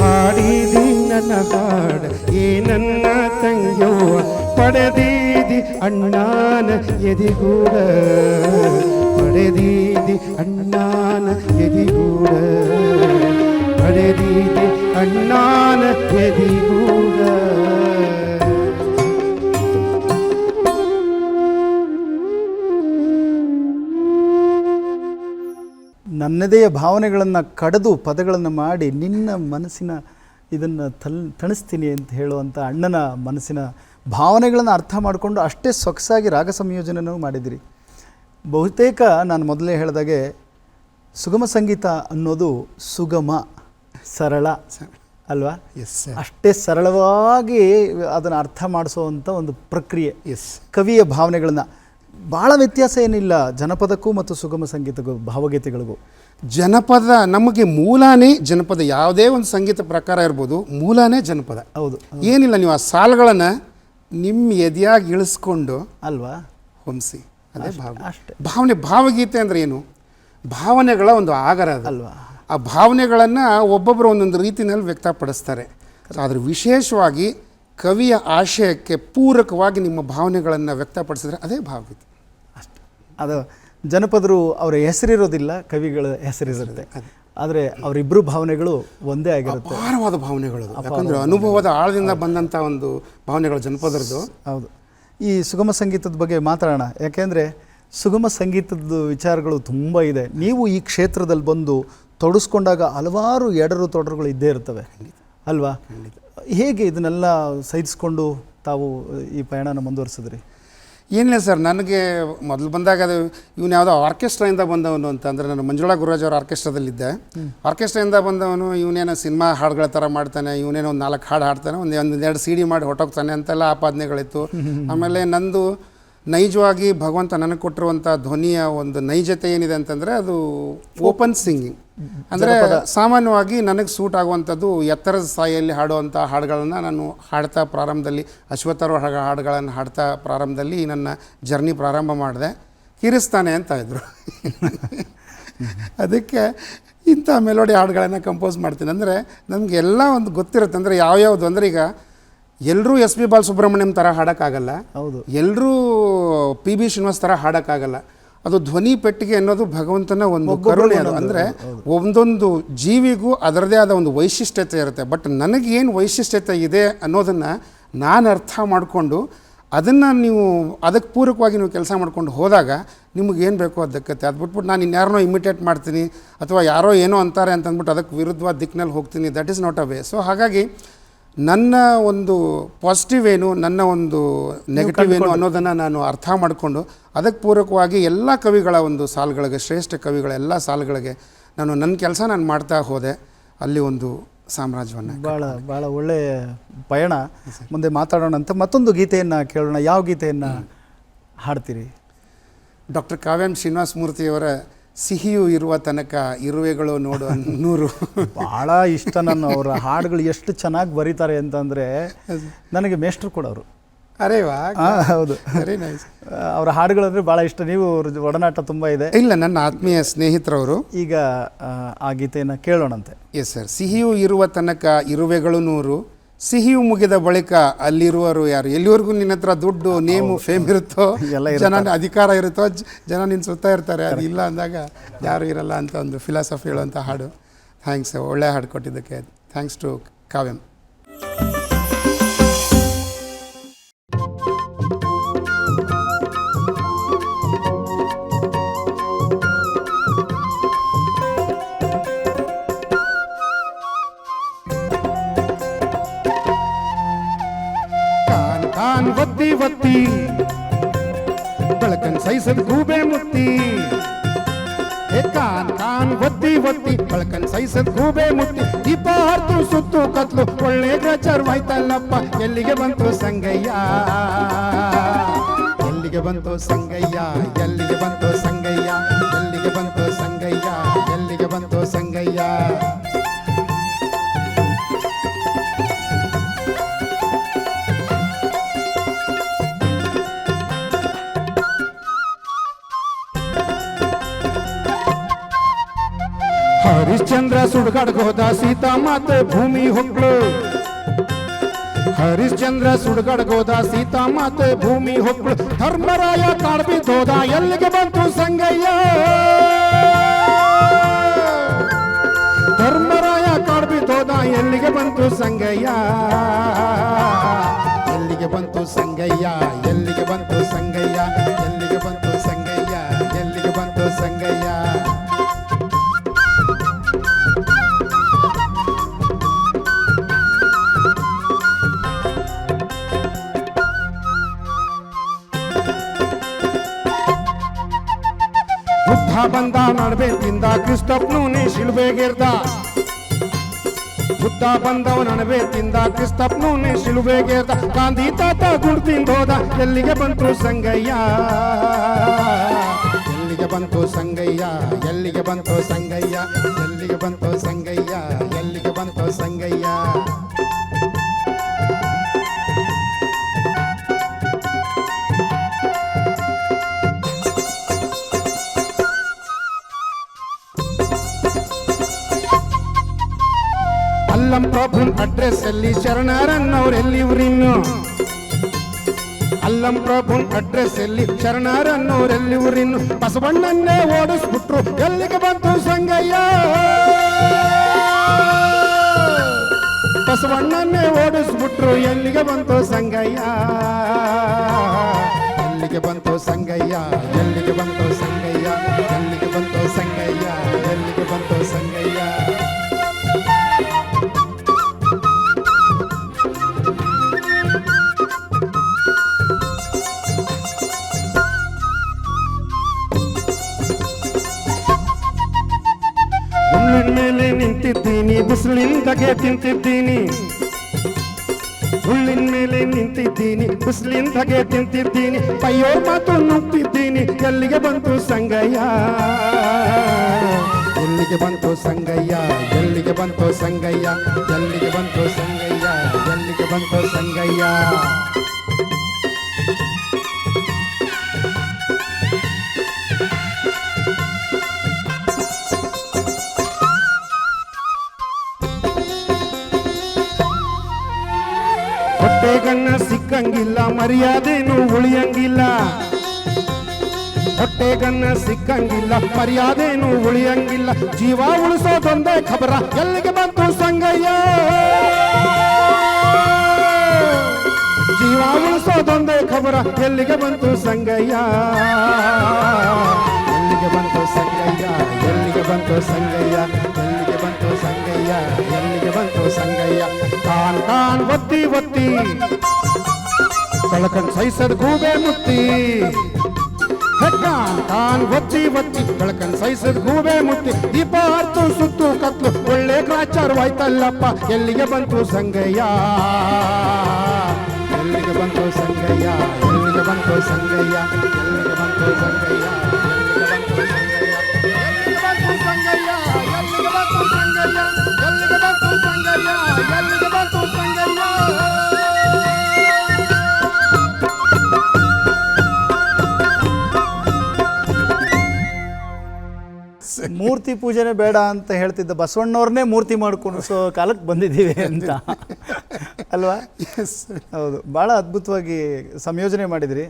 [SPEAKER 2] ಹಾಡಿದಿ ನನ್ನ ಹಾಡ. ಏ ನನ್ನ ತಂಗ್ಯವ್ವ, ಪಡೆದೀದಿ ಅಣ್ಣಾನ ಎದಿಗೂಡ. ಪಡೆದೀದಿ ಅಣ್ಣಾನ ಎದಿಗೂಡ. ಪಡೆದೀದಿ ಅಣ್ಣಾನ ಎದಿಗೂಡ.
[SPEAKER 1] ನನ್ನದೇ ಭಾವನೆಗಳನ್ನು ಕಡಿದು ಪದಗಳನ್ನು ಮಾಡಿ ನಿನ್ನ ಮನಸ್ಸಿನ ಇದನ್ನು ತಲ್ ತಣಿಸ್ತೀನಿ ಅಂತ ಹೇಳುವಂಥ ಅಣ್ಣನ ಮನಸ್ಸಿನ ಭಾವನೆಗಳನ್ನು ಅರ್ಥ ಮಾಡಿಕೊಂಡು ಅಷ್ಟೇ ಸೊಗಸಾಗಿ ರಾಗ ಸಂಯೋಜನೆಯೂ ಮಾಡಿದಿರಿ. ಬಹುತೇಕ ನಾನು ಮೊದಲೇ ಹೇಳಿದಾಗೆ ಸುಗಮ ಸಂಗೀತ ಅನ್ನೋದು ಸುಗಮ ಸರಳ ಅಲ್ವಾ?
[SPEAKER 4] ಎಸ್
[SPEAKER 1] ಅಷ್ಟೇ ಸರಳವಾಗಿ ಅದನ್ನು ಅರ್ಥ ಮಾಡಿಸುವಂಥ ಒಂದು ಪ್ರಕ್ರಿಯೆ.
[SPEAKER 4] ಎಸ್
[SPEAKER 1] ಕವಿಯ ಭಾವನೆಗಳನ್ನು ಭಾಳ ವ್ಯತ್ಯಾಸ ಏನಿಲ್ಲ ಜನಪದಕ್ಕೂ ಮತ್ತು ಸುಗಮ ಸಂಗೀತಕ್ಕೂ ಭಾವಗೀತೆಗಳಿಗೂ.
[SPEAKER 4] ಜನಪದ ನಮಗೆ ಮೂಲನೇ ಜನಪದ ಯಾವುದೇ ಒಂದು ಸಂಗೀತ ಪ್ರಕಾರ ಇರ್ಬೋದು ಮೂಲನೇ ಜನಪದ.
[SPEAKER 1] ಹೌದು
[SPEAKER 4] ಏನಿಲ್ಲ ನೀವು ಆ ಸಾಲುಗಳನ್ನು ನಿಮ್ಮ ಎದೆಯಾಗಿ ಇಳಿಸ್ಕೊಂಡು
[SPEAKER 1] ಅಲ್ವಾ?
[SPEAKER 4] ಹೊಂಸಿ ಅದೇ ಭಾವ.
[SPEAKER 1] ಅಷ್ಟೇ.
[SPEAKER 4] ಭಾವನೆ ಭಾವಗೀತೆ ಅಂದರೆ ಏನು? ಭಾವನೆಗಳ ಒಂದು ಆಗರ ಅದು.
[SPEAKER 1] ಅಲ್ವಾ?
[SPEAKER 4] ಆ ಭಾವನೆಗಳನ್ನು ಒಬ್ಬೊಬ್ಬರು ಒಂದೊಂದು ರೀತಿಯಲ್ಲಿ ವ್ಯಕ್ತಪಡಿಸ್ತಾರೆ. ಆದರೆ ವಿಶೇಷವಾಗಿ ಕವಿಯ ಆಶಯಕ್ಕೆ ಪೂರಕವಾಗಿ ನಿಮ್ಮ ಭಾವನೆಗಳನ್ನು ವ್ಯಕ್ತಪಡಿಸಿದ್ರೆ ಅದೇ ಭಾವಗೀತೆ.
[SPEAKER 1] ಅದು ಜನಪದರು ಅವರ ಹೆಸರಿರೋದಿಲ್ಲ ಕವಿಗಳ ಹೆಸರಿರುತ್ತೆ ಆದರೆ ಅವರಿಬ್ಬರು ಭಾವನೆಗಳು ಒಂದೇ ಆಗಿರುತ್ತೆ.
[SPEAKER 4] ಅಪಾರವಾದ ಭಾವನೆಗಳು. ಯಾಕಂದ್ರೆ ಅನುಭವದ ಆಳದಿಂದ ಬಂದಂಥ ಒಂದು ಭಾವನೆಗಳು ಜನಪದರದ್ದು.
[SPEAKER 1] ಹೌದು. ಈ ಸುಗಮ ಸಂಗೀತದ ಬಗ್ಗೆ ಮಾತಾಡೋಣ. ಯಾಕೆಂದರೆ ಸುಗಮ ಸಂಗೀತದ ವಿಚಾರಗಳು ತುಂಬ ಇದೆ. ನೀವು ಈ ಕ್ಷೇತ್ರದಲ್ಲಿ ಬಂದು ತೊಡಸ್ಕೊಂಡಾಗ ಹಲವಾರು ಎಡರು ತೊಡರುಗಳು ಇದ್ದೇ ಇರ್ತವೆ. ಅಲ್ವಾ? ಹೇಗೆ ಇದನ್ನೆಲ್ಲ ಸಹಿಸ್ಕೊಂಡು ತಾವು ಈ ಪಯಣನ ಮುಂದುವರಿಸಿದ್ರಿ?
[SPEAKER 4] ಏನಿಲ್ಲ ಸರ್, ನನಗೆ ಮೊದಲು ಬಂದಾಗ ಅದು ಇವನು ಯಾವುದೋ ಆರ್ಕೆಸ್ಟ್ರಾಯಿಂದ ಬಂದವನು ಅಂತ, ಅಂದರೆ ನಾನು ಮಂಜುಳಾ ಗುರುರಾಜ್ ಅವ್ರ ಆರ್ಕೆಸ್ಟ್ರಾದಲ್ಲಿದ್ದೆ. ಆರ್ಕೆಸ್ಟ್ರಾಯಿಂದ ಬಂದವನು ಇವನೇನೋ ಸಿನಿಮಾ ಹಾಡುಗಳ ಥರ ಮಾಡ್ತಾನೆ ಇವನೇನೋ ಒಂದು ನಾಲ್ಕು ಹಾಡು ಹಾಡ್ತಾನೆ, ಒಂದು ಒಂದು ಎರಡು ಸಿ ಡಿ ಮಾಡಿ ಹೊಟ್ಟೋಗ್ತಾನೆ ಅಂತೆಲ್ಲ ಆಪಾದನೆಗಳಿತ್ತು. ಆಮೇಲೆ ನಂದು ನೈಜವಾಗಿ ಭಗವಂತ ನನಗೆ ಕೊಟ್ಟಿರುವಂಥ ಧ್ವನಿಯ ಒಂದು ನೈಜತೆ ಏನಿದೆ ಅಂತಂದರೆ ಅದು ಓಪನ್ ಸಿಂಗಿಂಗ್. ಅಂದರೆ ಸಾಮಾನ್ಯವಾಗಿ ನನಗೆ ಸೂಟ್ ಆಗುವಂಥದ್ದು ಎತ್ತರದ ಸಾಯಿಯಲ್ಲಿ ಹಾಡುವಂಥ ಹಾಡುಗಳನ್ನು ನಾನು ಹಾಡ್ತಾ ಪ್ರಾರಂಭದಲ್ಲಿ ಅಶ್ವತ್ಥರ ಹಾಡುಗಳನ್ನು ಹಾಡ್ತಾ ಪ್ರಾರಂಭದಲ್ಲಿ ನನ್ನ ಜರ್ನಿ ಪ್ರಾರಂಭ ಮಾಡಿದೆ. ಕಿರಿಸ್ತಾನೆ ಅಂತ ಇದ್ರು. ಅದಕ್ಕೆ ಇಂಥ ಮೆಲೋಡಿ ಹಾಡುಗಳನ್ನು ಕಂಪೋಸ್ ಮಾಡ್ತೀನಿ. ಅಂದರೆ ನಮಗೆ ಎಲ್ಲ ಒಂದು ಗೊತ್ತಿರುತ್ತೆ. ಅಂದರೆ ಯಾವ್ಯಾವುದು? ಅಂದರೆ ಈಗ ಎಲ್ಲರೂ ಎಸ್ ಪಿ ಬಾಲಸುಬ್ರಹ್ಮಣ್ಯಂ ಥರ ಹಾಡೋಕ್ಕಾಗಲ್ಲ.
[SPEAKER 1] ಹೌದು.
[SPEAKER 4] ಎಲ್ಲರೂ ಪಿ ಬಿ ಶ್ರೀನಿವಾಸ್ ಥರ ಹಾಡೋಕ್ಕಾಗಲ್ಲ. ಅದು ಧ್ವನಿ ಪೆಟ್ಟಿಗೆ ಅನ್ನೋದು ಭಗವಂತನ ಒಂದು ಕರುಣೆ ಅದು. ಅಂದರೆ ಒಂದೊಂದು ಜೀವಿಗೂ ಅದರದೇ ಆದ ಒಂದು ವೈಶಿಷ್ಟ್ಯತೆ ಇರುತ್ತೆ. ಬಟ್ ನನಗೇನು ವೈಶಿಷ್ಟ್ಯತೆ ಇದೆ ಅನ್ನೋದನ್ನು ನಾನು ಅರ್ಥ ಮಾಡಿಕೊಂಡು ಅದನ್ನು ನೀವು ಅದಕ್ಕೆ ಪೂರಕವಾಗಿ ನೀವು ಕೆಲಸ ಮಾಡ್ಕೊಂಡು ಹೋದಾಗ ನಿಮಗೆ ಏನು ಬೇಕೋ ಅದು ದಕ್ಕತ್ತೆ ಅದು ಬಿಟ್ಬಿಟ್ಟು ನಾನು ಇನ್ಯಾರನೋ ಇಮಿಟೇಟ್ ಮಾಡ್ತೀನಿ ಅಥವಾ ಯಾರೋ ಏನೋ ಅಂತಾರೆ ಅಂತಂದ್ಬಿಟ್ಟು ಅದಕ್ಕೆ ವಿರುದ್ಧವಾದ ದಿಕ್ಕಿನಲ್ಲಿ ಹೋಗ್ತೀನಿ. That is not a way so ಹಾಗಾಗಿ ನನ್ನ ಒಂದು ಪಾಸಿಟಿವ್ ಏನು ನನ್ನ ಒಂದು ನೆಗೆಟಿವ್ ಏನು ಅನ್ನೋದನ್ನು ನಾನು ಅರ್ಥ ಮಾಡಿಕೊಂಡು ಅದಕ್ಕೆ ಪೂರಕವಾಗಿ ಎಲ್ಲ ಕವಿಗಳ ಒಂದು ಸಾಲುಗಳಿಗೆ ಶ್ರೇಷ್ಠ ಕವಿಗಳ ಎಲ್ಲ ಸಾಲುಗಳಿಗೆ ನಾನು ನನ್ನ ಕೆಲಸ ನಾನು ಮಾಡ್ತಾ ಹೋದೆ. ಅಲ್ಲಿ ಒಂದು ಸಾಮ್ರಾಜ್ಯವನ್ನು
[SPEAKER 1] ಭಾಳ ಭಾಳ ಒಳ್ಳೆಯ ಪಯಣ. ಮುಂದೆ ಮಾತಾಡೋಣ ಅಂತ ಮತ್ತೊಂದು ಗೀತೆಯನ್ನು ಕೇಳೋಣ. ಯಾವ ಗೀತೆಯನ್ನು ಹಾಡ್ತೀರಿ?
[SPEAKER 4] ಡಾಕ್ಟರ್ ಕಾವ್ಯಂ ಶ್ರೀನಿವಾಸ ಮೂರ್ತಿಯವರ ಸಿಹಿಯು ಇರುವ ತನಕ ಇರುವೆಗಳು ನೋಡು ನೂರು.
[SPEAKER 1] ಭಾಳ ಇಷ್ಟ ನನ್ನ ಅವರ ಹಾಡುಗಳು ಎಷ್ಟು ಚೆನ್ನಾಗಿ ಬರೀತಾರೆ ಅಂತಂದರೆ ನನಗೆ ಮೇಷ್ಟ್ರು ಕೊಡೋರು.
[SPEAKER 4] ಅರೇ ವಾ.
[SPEAKER 1] ಹಾಂ ಹೌದು.
[SPEAKER 4] ವೆರಿ ನೈಸ್
[SPEAKER 1] ಅವರ ಹಾಡುಗಳಂದ್ರೆ ಭಾಳ ಇಷ್ಟ. ನೀವು ಅವ್ರ ಒಡನಾಟ ತುಂಬ ಇದೆ.
[SPEAKER 4] ಇಲ್ಲ ನನ್ನ ಆತ್ಮೀಯ ಸ್ನೇಹಿತರವರು.
[SPEAKER 1] ಈಗ ಆ ಗೀತೆಯನ್ನು ಕೇಳೋಣಂತೆ.
[SPEAKER 4] ಎಸ್ ಸರ್ ಸಿಹಿಯು ಇರುವ ತನಕ ಇರುವೆಗಳು ನೂರು. ಸಿಹಿಯು ಮುಗಿದ ಬಳಿಕ ಅಲ್ಲಿರುವರು ಯಾರು? ಎಲ್ಲಿವರೆಗೂ ನಿನ್ನ ಹತ್ರ ದುಡ್ಡು ನೇಮು ಫೇಮ್ ಇರುತ್ತೋ?
[SPEAKER 1] ಎಲ್ಲ
[SPEAKER 4] ಜನ ಅಧಿಕಾರ ಇರುತ್ತೋ? ಜನ ನಿನ್ನ ಸುತ್ತ ಇರ್ತಾರೆ. ಅದು ಇಲ್ಲ ಅಂದಾಗ ಯಾರು ಇರಲ್ಲ ಅಂತ ಒಂದು ಫಿಲಾಸಫಿ ಹೇಳುವಂಥ ಹಾಡು. ಥ್ಯಾಂಕ್ಸ್ ಒಳ್ಳೆ ಹಾಡು ಕೊಟ್ಟಿದ್ದಕ್ಕೆ. ಥ್ಯಾಂಕ್ಸ್ ಟು ಕಾವ್ಯಂ
[SPEAKER 2] ಬೆಳಕನ್ ಹೂಬೆ ಮುತ್ತಿ ದೀಪ ಹರ್ತು ಸುತ್ತು ಕತ್ಲು, ಒಳ್ಳೆ ಗ್ರಚರ್ವಾಯ್ತಲ್ಲಪ್ಪ ಎಲ್ಲಿಗೆ ಬಂತು ಸಂಗಯ್ಯ? ಎಲ್ಲಿಗೆ ಬಂತು ಸಂಗಯ್ಯ, ಎಲ್ಲಿಗೆ ಬಂತು ಸಂಗಯ್ಯ? ಹರಿಶ್ಚಂದ್ರ ಸೀತಾ ಮಾತೆ ಭೂಮಿ ಹೊಕ್ಳು. ಹರಿಶ್ಚಂದ್ರ ಸುಡ್ಗಡ್ಗೋದ ಸೀತಾಮಾತೆ ಭೂಮಿ ಹೊಕ್ಳು. ಧರ್ಮರಾಯ ಕಾಡ್ಬಿದ್ದೋದ ಎಲ್ಲಿಗೆ ಬಂತು ಸಂಗಯ್ಯ? ಧರ್ಮರಾಯ ಕಾಡ್ಬಿದ್ದೋದ ಎಲ್ಲಿಗೆ ಬಂತು ಸಂಗಯ್ಯ? ಎಲ್ಲಿಗೆ ಬಂತು ಸಂಗಯ್ಯ? ಎಲ್ಲಿಗೆ ಬಂತು ಸಂಗಯ್ಯ? ಎಲ್ಲಿಗೆ ಬಂತು ಸಂಗಯ್ಯ? ಎಲ್ಲಿಗೆ ಬಂತು ಸಂಗಯ್ಯ? ಬಂದ ನಡುವೆ ತಿಂದ ಕ್ರಿಸ್ತಪ್ನೂನೇ ಶಿಲುಬೆಗೇರ್ದ. ಬುದ್ಧ ಬಂದವ ನಡುವೆ ತಿಂದ ಕ್ರಿಸ್ತಪ್ನೂನೇ ಶಿಲುಬೆಗೇರ್ದ. ಗಾಂಧಿ ತಾತ ಗುಡ್ ತಿಂದೋದ, ಎಲ್ಲಿಗೆ ಬಂತು ಸಂಗಯ್ಯ? ಎಲ್ಲಿಗೆ ಬಂತು ಸಂಗಯ್ಯ? ಎಲ್ಲಿಗೆ ಬಂತು ಸಂಗಯ್ಯ? ಎಲ್ಲಿಗೆ ಬಂತು ಸಂಗಯ್ಯ? ಅಡ್ರೆಸ್ ಅಲ್ಲಿ ಶರಣರನ್ನವರೆಲ್ಲಿ ಊರಿನ್ನು ಅಲ್ಲಂ ಪ್ರಭುನ್ ಅಡ್ರೆಸ್ ಎಲ್ಲಿ ಶರಣರನ್ನವರೆಲ್ಲಿ ಊರಿನ್ನು ಬಸವಣ್ಣನ್ನೇ ಓಡಿಸ್ಬಿಟ್ರು ಎಲ್ಲಿಗೆ ಬಂತು ಸಂಗಯ್ಯ ಬಸವಣ್ಣನ್ನೇ ಓಡಿಸ್ಬಿಟ್ರು ಎಲ್ಲಿಗೆ ಬಂತು ಸಂಗಯ್ಯ ಎಲ್ಲಿಗೆ ಬಂತು ಸಂಗಯ್ಯ ಎಲ್ಲಿಗೆ ಬಂತು ಸಂಗಯ್ಯ ಎಲ್ಲಿಗೆ ಬಂತು ಸಂಗಯ್ಯ ಎಲ್ಲಿಗೆ ಬಂತು ನಿಂತಿದ್ದೀನಿ ಬಿಸಿಲಿಂದಗೆ ತಿಂತಿದ್ದೀನಿ. ಹುಳ್ಳಿನ ಮೇಲೆ ನಿಂತಿದ್ದೀನಿ ಬಿಸಿಲಿಂದಗೆ ತಿಂತಿದ್ದೀನಿ. ಕೈಯೋ ಮಾತು ನುಗ್ತಿದ್ದೀನಿ, ಎಲ್ಲಿಗೆ ಬಂತು ಸಂಗಯ್ಯ? ಎಲ್ಲಿಗೆ ಬಂತು ಸಂಗಯ್ಯ? ಎಲ್ಲಿಗೆ ಬಂತು ಸಂಗಯ್ಯ? ಎಲ್ಲಿಗೆ ಬಂತು ಸಂಗಯ್ಯ? ಎಲ್ಲಿಗೆ ಬಂತು ಸಂಗಯ್ಯ? ಹೊಟ್ಟೆಗಣ್ಣ ಸಿಕ್ಕಂಗಿಲ್ಲ, ಮರ್ಯಾದೆನು ಉಳಿಯಂಗಿಲ್ಲ. ಹೊಟ್ಟೆಗನ್ನ ಸಿಕ್ಕಂಗಿಲ್ಲ, ಮರ್ಯಾದೆನು ಉಳಿಯಂಗಿಲ್ಲ. ಜೀವ ಉಳಿಸೋದೊಂದೇ ಖಬರ, ಎಲ್ಲಿಗೆ ಬಂತು ಸಂಗಯ್ಯ? ಜೀವ ಉಳಿಸೋದೊಂದೇ ಖಬರ, ಎಲ್ಲಿಗೆ ಬಂತು ಸಂಗಯ್ಯ? ಎಲ್ಲಿಗೆ ಬಂತು ಸಂಗಯ್ಯ? ಎಲ್ಲಿಗೆ ಬಂತು ಸಂಗಯ್ಯ? ಸಂಗಯ್ಯ ಎಲ್ಲಿಗೆ ಎಲ್ಲಿಗೆ ಬಂತು ಸಂಗಯ್ಯ ಕಾನ್ ಕಾನ್ ಒತ್ತಿ ಒತ್ತಿ ಬೆಳಕನ್ ಸೈಸದ್ ಗೂಬೆ ಮುತ್ತಿ ಹೆ, ಕಾನ್ ಕಾನ್ ಒತ್ತಿ ಒತ್ತಿ ಬೆಳಕನ್ ಸೈಸದ್ ಗೂಬೆ ಮುತ್ತಿ ದೀಪ ಹತ್ತು ಸುತ್ತು ಕತ್ಲು ಒಳ್ಳೆ ಗ್ರಾಚಾರವಾಯ್ತಲ್ಲಪ್ಪ ಎಲ್ಲಿಗೆ ಬಂತು ಸಂಗಯ್ಯ ಎಲ್ಲಿಗೆ ಬಂತು ಸಂಗಯ್ಯ ಎಲ್ಲಿಗೆ ಬಂತು ಸಂಗಯ್ಯ ಎಲ್ಲಿಗೆ ಬಂತು ಸಂಗಯ್ಯ ಎಲ್ಲಿಗೆ
[SPEAKER 1] ಮೂರ್ತಿ ಪೂಜೆನೇ ಬೇಡ ಅಂತ ಹೇಳ್ತಿದ್ದ ಬಸವಣ್ಣವ್ರನ್ನೇ ಮೂರ್ತಿ ಮಾಡ್ಕೊಂಡು ಸೊ ಕಾಲಕ್ಕೆ ಬಂದಿದ್ದೀವಿ ಅಂತ. ಅಲ್ವಾ? ಹೌದು. ಭಾಳ ಅದ್ಭುತವಾಗಿ ಸಂಯೋಜನೆ ಮಾಡಿದ್ರಿ.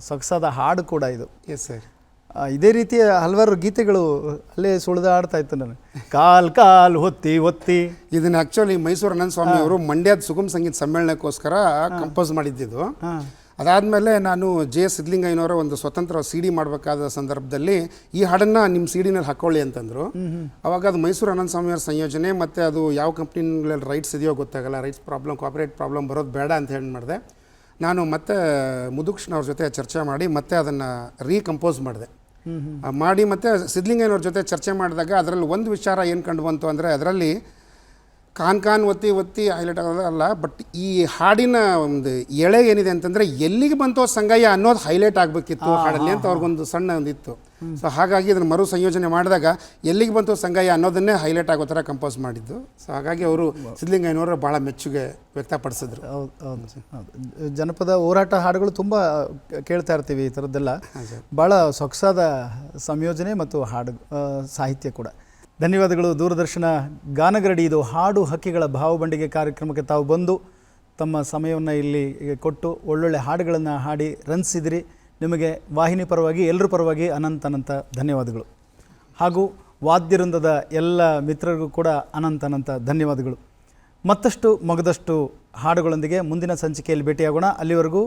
[SPEAKER 1] ಸೊಗಸಾದ ಹಾಡು ಕೂಡ ಇದು.
[SPEAKER 4] ಎಸ್ ಸರ್
[SPEAKER 1] ಇದೇ ರೀತಿಯ ಹಲವಾರು ಗೀತೆಗಳು ಅಲ್ಲೇ ಸುಳಿದಾಡ್ತಾ ಇತ್ತು ನನಗೆ ಕಾಲ್ ಕಾಲ್ ಹೊತ್ತಿ ಒತ್ತಿ
[SPEAKER 4] ಇದನ್ನ ಆಕ್ಚುಲಿ ಮೈಸೂರು ಅನಂತ ಸ್ವಾಮಿ ಅವರು ಮಂಡ್ಯದ ಸುಗಮ ಸಂಗೀತ ಸಮ್ಮೇಳನಕ್ಕೋಸ್ಕರ ಕಂಪೋಸ್ ಮಾಡಿದ್ದಿದ್ದು. ಅದಾದಮೇಲೆ ನಾನು ಜೆ ಎಸ್ ಸಿದ್ಲಿಂಗಯ್ಯನವರ ಒಂದು ಸ್ವತಂತ್ರ ಸಿ ಡಿ ಮಾಡಬೇಕಾದ ಸಂದರ್ಭದಲ್ಲಿ ಈ ಹಾಡನ್ನು ನಿಮ್ಮ ಸಿ ಡಿನಲ್ಲಿ ಹಾಕೊಳ್ಳಿ ಅಂತಂದರು. ಅವಾಗ ಅದು ಮೈಸೂರು ಅನಂತ ಸ್ವಾಮಿಯವರ ಸಂಯೋಜನೆ ಮತ್ತು ಅದು ಯಾವ ಕಂಪ್ನಿಗಳಲ್ಲಿ ರೈಟ್ಸ್ ಇದೆಯೋ ಗೊತ್ತಾಗಲ್ಲ ರೈಟ್ಸ್ ಪ್ರಾಬ್ಲಮ್ ಕಾಪರೇಟ್ ಪ್ರಾಬ್ಲಮ್ ಬರೋದು ಬೇಡ ಅಂತ ಹೇಳಿ ಮಾಡಿದೆ. ನಾನು ಮತ್ತೆ ಮುದುಕೃಷ್ಣ ಅವ್ರ ಜೊತೆ ಚರ್ಚೆ ಮಾಡಿ ಮತ್ತೆ ಅದನ್ನು ರೀಕಂಪೋಸ್ ಮಾಡಿದೆ. ಮಾಡಿ ಮತ್ತು ಸಿದ್ಲಿಂಗಯ್ಯನವ್ರ ಜೊತೆ ಚರ್ಚೆ ಮಾಡಿದಾಗ ಅದರಲ್ಲಿ ಒಂದು ವಿಚಾರ ಏನು ಕಂಡು ಬಂತು ಅಂದರೆ ಅದರಲ್ಲಿ ಕಾನ್ ಕಾನ್ ಒತ್ತಿ ಒತ್ತಿ ಹೈಲೈಟ್ ಆಗೋದಲ್ಲ ಬಟ್ ಈ ಹಾಡಿನ ಒಂದು ಎಳೆ ಏನಿದೆ ಅಂತಂದರೆ ಎಲ್ಲಿಗೆ ಬಂತೋ ಸಂಗಯ್ಯ ಅನ್ನೋದು ಹೈಲೈಟ್ ಆಗಬೇಕಿತ್ತು ಹಾಡಲ್ಲಿ ಅಂತ ಅವ್ರಿಗೊಂದು ಸಣ್ಣ ಒಂದಿತ್ತು. ಸೊ ಹಾಗಾಗಿ ಅದನ್ನು ಮರು ಸಂಯೋಜನೆ ಮಾಡಿದಾಗ ಎಲ್ಲಿಗೆ ಬಂತು ಸಂಗಯ್ಯ ಅನ್ನೋದನ್ನೇ ಹೈಲೈಟ್ ಆಗೋ ಥರ ಕಂಪೋಸ್ ಮಾಡಿದ್ದು. ಸೊ ಹಾಗಾಗಿ ಅವರು ಸಿದ್ಧಲಿಂಗಯ್ಯನವರು ಭಾಳ ಮೆಚ್ಚುಗೆ ವ್ಯಕ್ತಪಡಿಸಿದ್ರು.
[SPEAKER 1] ಹೌದು ಹೌದು. ಹೌದು. ಜನಪದ ಹೋರಾಟ ಹಾಡುಗಳು ತುಂಬ ಕೇಳ್ತಾ ಇರ್ತೀವಿ ಈ ಥರದ್ದೆಲ್ಲ. ಭಾಳ ಸೊಗಸಾದ ಸಂಯೋಜನೆ ಮತ್ತು ಹಾಡು ಸಾಹಿತ್ಯ ಕೂಡ. ಧನ್ಯವಾದಗಳು. ದೂರದರ್ಶನ ಗಾನಗರಡಿ. ಇದು ಹಾಡು ಹಕ್ಕಿಗಳ ಭಾವಬಂಡಿಗೆ ಕಾರ್ಯಕ್ರಮಕ್ಕೆ ತಾವು ಬಂದು ತಮ್ಮ ಸಮಯವನ್ನು ಇಲ್ಲಿ ಕೊಟ್ಟು ಒಳ್ಳೊಳ್ಳೆ ಹಾಡುಗಳನ್ನು ಹಾಡಿ ರಂಜಿಸಿದಿರಿ ನಿಮಗೆ ವಾಹಿನಿ ಪರವಾಗಿ ಎಲ್ಲರ ಪರವಾಗಿ ಅನಂತ ಅನಂತ ಧನ್ಯವಾದಗಳು. ಹಾಗೂ ವಾದ್ಯವೃಂದದ ಎಲ್ಲ ಮಿತ್ರರಿಗೂ ಕೂಡ ಅನಂತ ಅನಂತ ಧನ್ಯವಾದಗಳು. ಮತ್ತಷ್ಟು ಮಗದಷ್ಟು ಹಾಡುಗಳೊಂದಿಗೆ ಮುಂದಿನ ಸಂಚಿಕೆಯಲ್ಲಿ ಭೇಟಿಯಾಗೋಣ. ಅಲ್ಲಿವರೆಗೂ